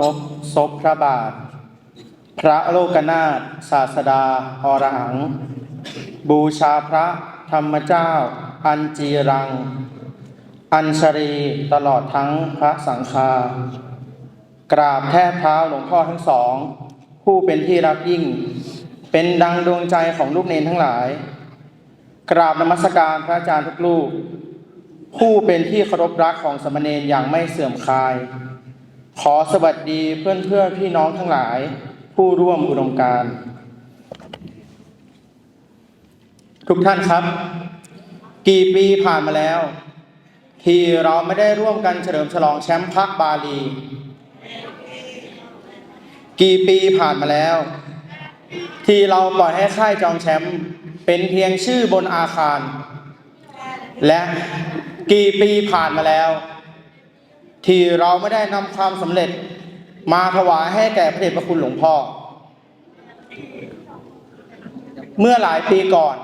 นบศพพระบาท พระโลกนาถศาสดาอรหัง บูชาพระธรรมเจ้า อันจีรัง อัญชรีตลอดทั้งพระสังฆากราบแทบเท้าหลวงพ่อทั้งสอง ผู้เป็นที่รักยิ่ง เป็นดังดวงใจของลูกเนนทั้งหลาย กราบนมัสการพระอาจารย์ทุกลูก ผู้เป็นที่เคารพรักของสามเณรอย่างไม่เสื่อมคลาย ขอสวัสดีเพื่อนเพื่อนพี่น้องทั้งหลาย ผู้ร่วมอุดมการณ์ทุกท่านครับ กี่ปีผ่านมาแล้ว ที่เราไม่ได้ร่วมกันเฉลิมฉลองแชมป์พักบาลี กี่ปีผ่านมาแล้ว ที่เราปล่อยให้ค่ายจองแชมป์เป็นเพียงชื่อบนอาคาร และกี่ปีผ่านมาแล้ว ที่เราไม่ได้นำความสำเร็จ มาถวายให้แก่พระเดชพระคุณหลวงพ่อ เมื่อหลายปีก่อน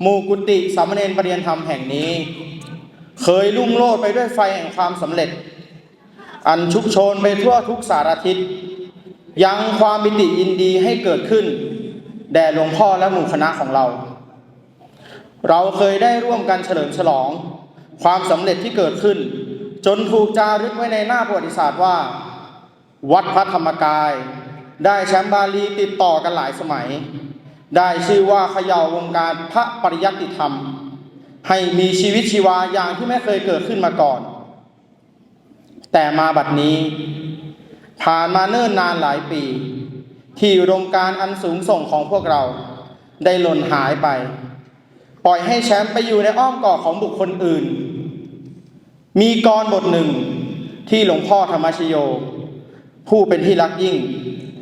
หมู่กุฏิสามเณรปรริยนธรรมแห่งนี้ เคยลุ่งโลดไปด้วยไฟแห่งความสำเร็จ อันชุกโชนไปทั่วทุกสารทิศยังความบิติยินดีให้เกิดขึ้น แด่หลวงพ่อและหมู่คณะของเรา เราเคยได้ร่วมกันเฉลิมฉลอง ความสำเร็จที่เกิดขึ้น จนถูกจารึกไว้ในหน้าประวัติศาสตร์ว่า วัดพระธรรมกาย ได้แชมป์บาลีติดต่อกันหลายสมัย ได้ชื่อว่าเขย่าวงการพระปริยัติธรรม ให้มีชีวิตชีวาอย่างที่ไม่เคยเกิดขึ้นมาก่อน แต่มาบัดนี้ ผ่านมาเนิ่นนานหลายปี ที่อุดมการอันสูงส่งของพวกเรา ได้หล่นหายไป ปล่อยให้แชมป์ไปอยู่ในอ้อมกอดของบุคคลอื่น มีกรบทหนึ่งที่หลวงพ่อธรรมชโย ผู้เป็นที่รักยิ่ง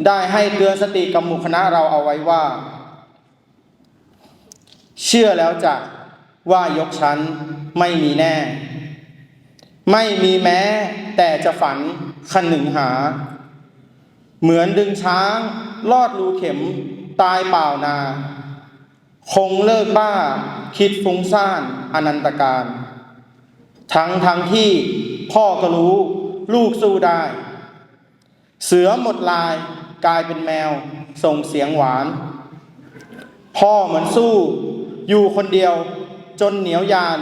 ได้ให้เตือนสติกับหมู่คณะเราเอาไว้ว่า เชื่อแล้วจะว่ายกชั้นไม่มีแน่ ไม่มีแม้ แต่จะฝันคันหนึ่งหา เหมือนดึงช้างลอดรูเข็มตายเปล่านา คงเลิกบ้าคิดฟุ้งซ่านอนันตการ ทั้งทั้งที่พ่อก็รู้ ลูกสู้ได้ เสือหมดลายกลายเป็นแมว ส่งเสียงหวาน พ่อเหมือนสู้ อยู่คนเดียวจนเหนียวยาน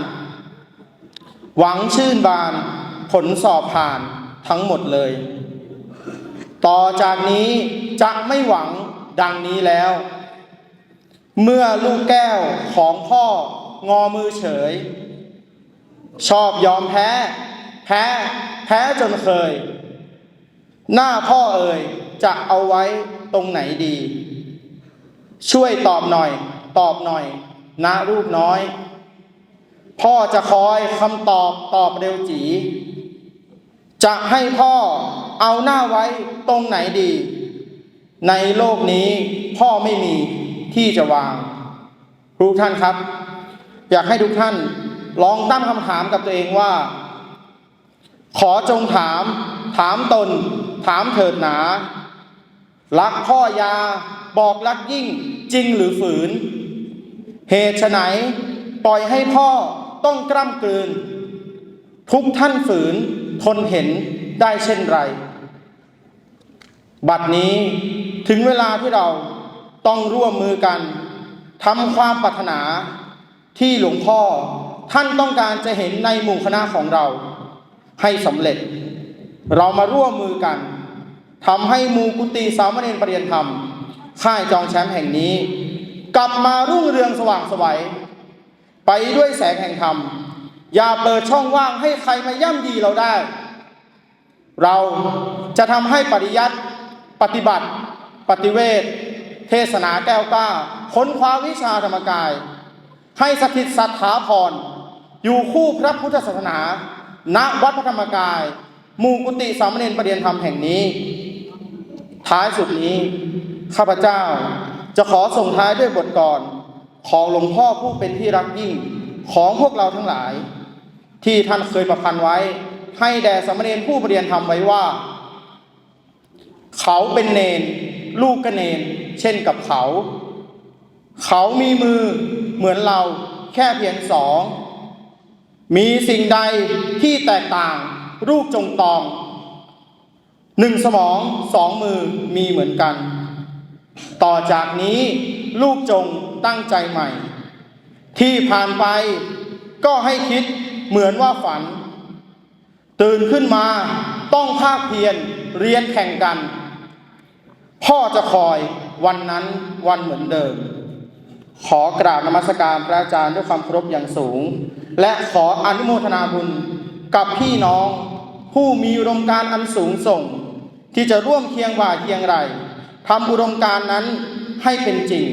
หวังชื่นบาน ผลสอบผ่านทั้งหมดเลย ต่อจากนี้จะไม่หวังดังนี้แล้ว เมื่อลูกแก้วของพ่องอมือเฉย ชอบยอมแพ้ แพ้ แพ้จนเคย หน้าพ่อเอ่ยจะเอาไว้ตรงไหนดี ช่วยตอบหน่อย ตอบหน่อยนะรูปน้อย พ่อจะคอยคำตอบตอบเร็วจี จะให้พ่อเอาหน้าไว้ตรงไหนดี ในโลกนี้พ่อไม่มีที่จะวางทุกท่านครับ อยากให้ทุกท่าน ลองตั้งคำถามกับตัวเองว่า ขอจงถาม ถามตน ถามเถิดหนา รักพ่อยา บอกรักยิ่งจริงหรือฝืน เหตุไฉนปล่อยให้พ่อต้องกล้ำกลืน ทุกท่านฝืนทนเห็นได้เช่นไร บัดนี้ถึงเวลาที่เราต้องร่วมมือกันทำความปรารถนาที่หลวงพ่อ ท่านต้องการจะเห็นในหมู่คณะของเราให้สำเร็จ เรามาร่วมมือกันทำให้หมูกุฏิสามเณรปรริยนธรรม ค่ายจองแชมป์แห่งนี้ กลับมารุ่งเรืองสว่างไสวัย ไปด้วยแสงแห่งธรรม อย่าเปิดช่องว่างให้ใครมาย่ำยีเราได้ เราจะทำให้ปริยัติปฏิบัติ ปฏิเวทเทศนาแก้วกล้าค้นคว้าวิชาธรรมกาย ให้สถิตสัทธาพร อยู่คู่พระพุทธศาสนา ณวัดพระธรรมกายหมู่กุฏิสามเณรประเดียนธรรมแห่งนี้ ท้ายสุดนี้ ข้าพเจ้าจะขอส่งท้ายด้วยบทกรของหลวงพ่อผู้เป็นที่รักยิ่งของพวกเราทั้งหลาย ที่ท่านเคยประพันธ์ไว้ ให้แด่สามเณรผู้ประเรียนธรรมไว้ว่า เขาเป็นเนน ลูกก็เนน เช่นกับเขา เขามีมือเหมือนเราแค่เพียงสอง มีสิ่งใดที่แตกต่างรูปจงตองหนึ่งสมองสองมือมีเหมือนกัน ต่อจากนี้ลูกจงตั้งใจใหม่ ที่ผ่านไปก็ให้คิดเหมือนว่าฝัน ตื่นขึ้นมาต้องภาคเพียรเรียนแข่งกัน พ่อจะคอยวันนั้นวันเหมือนเดิม ขอกราบนมัสการพระอาจารย์ด้วยความเคารพอย่างสูง และขออนุโมทนาบุญกับพี่น้องผู้มีอุดมการณ์อันสูงส่ง ที่จะร่วมเคียงบ่าเคียงไหลทำอุดมการนั้นให้เป็นจริง